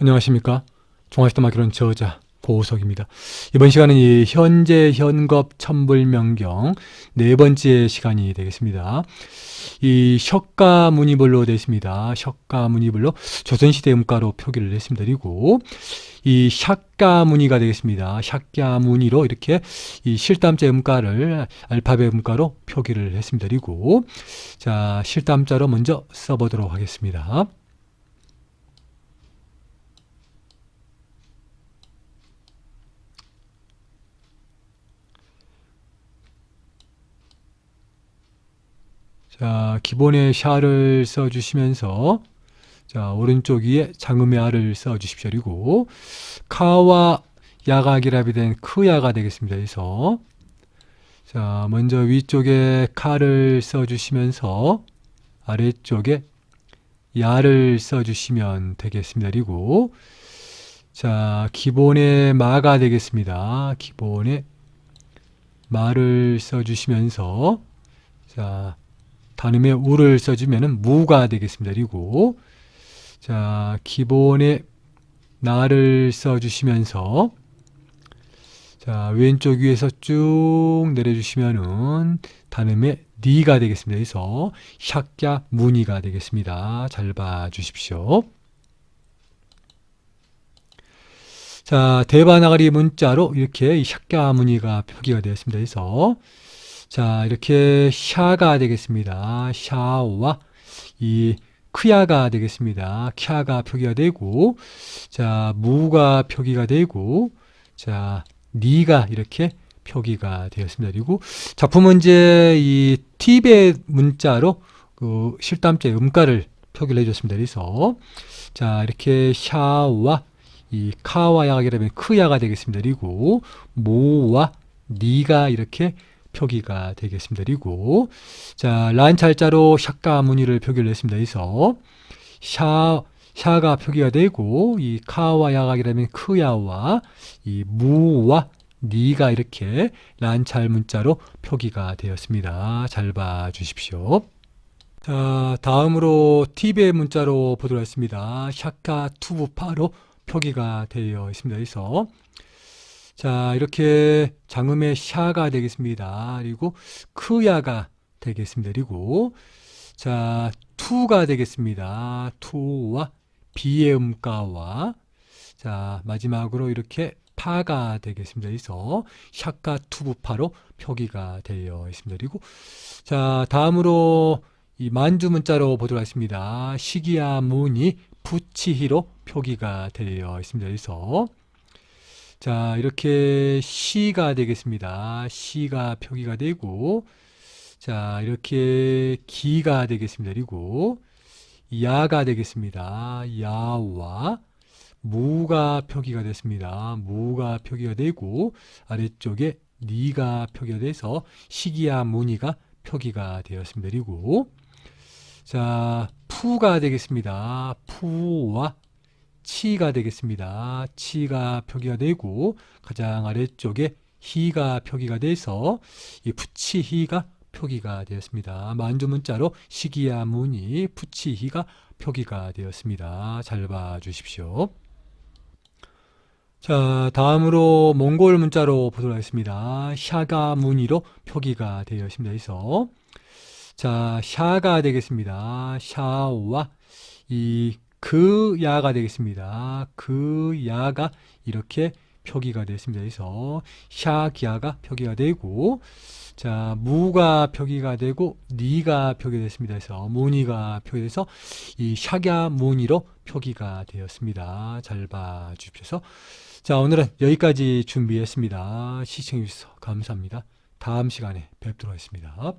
안녕하십니까. 종합시도 마키론 저자 보석입니다. 이번 시간은 이 현재 현겁 천불명경 네 번째 시간이 되겠습니다. 이 셔가 문이불로 되어 있습니다. 셔가 문이불로 조선시대 음가로 표기를 했습니다. 그리고 이 샷가 문이가 되겠습니다. 샷가 문이로 이렇게 이 실담자 음가를 알파벳 음가로 표기를 했습니다. 그리고 자 실담자로 먼저 써보도록 하겠습니다. 자, 기본의 샤를 써주시면서 자, 오른쪽 위에 장음의 아를 써주십시오. 그리고 카와 야가 기랍이 된 크야가 되겠습니다. 그래서 자, 먼저 위쪽에 카를 써주시면서 아래쪽에 야를 써주시면 되겠습니다. 그리고 자, 기본의 마가 되겠습니다. 기본의 마를 써주시면서 자, 단음에 우를 써주면은 무가 되겠습니다. 그리고 자 기본에 나를 써주시면서 자 왼쪽 위에서 쭉 내려주시면은 단음에 니가 되겠습니다. 그래서 샥야 무니가 되겠습니다. 잘 봐주십시오. 자 대바나가리 문자로 이렇게 이 샥야 무니가 표기가 되었습니다. 그래서 자, 이렇게 샤가 되겠습니다. 샤와 이 크야가 되겠습니다. 캬가 표기가 되고, 자, 무가 표기가 되고, 자, 니가 이렇게 표기가 되었습니다. 그리고 작품은 이제 이 티벳 문자로 그 실담제 음가를 표기를 해줬습니다. 그래서 자, 이렇게 샤와 이 카와 야가 되면 크야가 되겠습니다. 그리고 모와 니가 이렇게 표기가 되겠습니다. 그리고 자 란찰자로 샷가 무늬를 표기를 했습니다. 그래서 샤 샤가 표기가 되고 이 카와 야각이라면 크야와 이 무와 니가 이렇게 란찰 문자로 표기가 되었습니다. 잘 봐 주십시오. 자, 다음으로 티베 문자로 보도록 하겠습니다. 샤카 투부파로 표기가 되어 있습니다. 그래서 자, 이렇게 장음의 샤가 되겠습니다. 그리고 크야가 되겠습니다. 그리고 자, 투가 되겠습니다. 투와 비의 음가와 자, 마지막으로 이렇게 파가 되겠습니다. 그래서 샤카 투부파로 표기가 되어 있습니다. 그리고 자, 다음으로 이 만주 문자로 보도록 하겠습니다. 시기야 문이 부치히로 표기가 되어 있습니다. 그래서 자, 이렇게 시가 되겠습니다. 시가 표기가 되고, 자, 이렇게 기가 되겠습니다. 그리고 야가 되겠습니다. 야와 무가 표기가 됐습니다. 무가 표기가 되고, 아래쪽에 니가 표기가 돼서 시기야 무니가 표기가 되었습니다. 그리고 자, 푸가 되겠습니다. 푸와 치가 되겠습니다. 치가 표기가 되고 가장 아래쪽에 히가 표기가 돼서 이 푸치히가 표기가 되었습니다. 만주 문자로 시기야 문이 푸치히가 표기가 되었습니다. 잘 봐 주십시오. 자, 다음으로 몽골 문자로 보도록 하겠습니다. 샤가 무늬로 표기가 되어 있습니다. 그래서 자, 샤가 되겠습니다. 샤와 이 그 야가 되겠습니다. 그 야가 이렇게 표기가 됐습니다. 그래서 샤기야가 표기가 되고 자, 무가 표기가 되고 니가 표기됐습니다. 그래서 무니가 표기돼서 이 샤갸 무니로 표기가 되었습니다. 잘 봐 주십시오. 자, 오늘은 여기까지 준비했습니다. 시청해 주셔서 감사합니다. 다음 시간에 뵙도록 하겠습니다.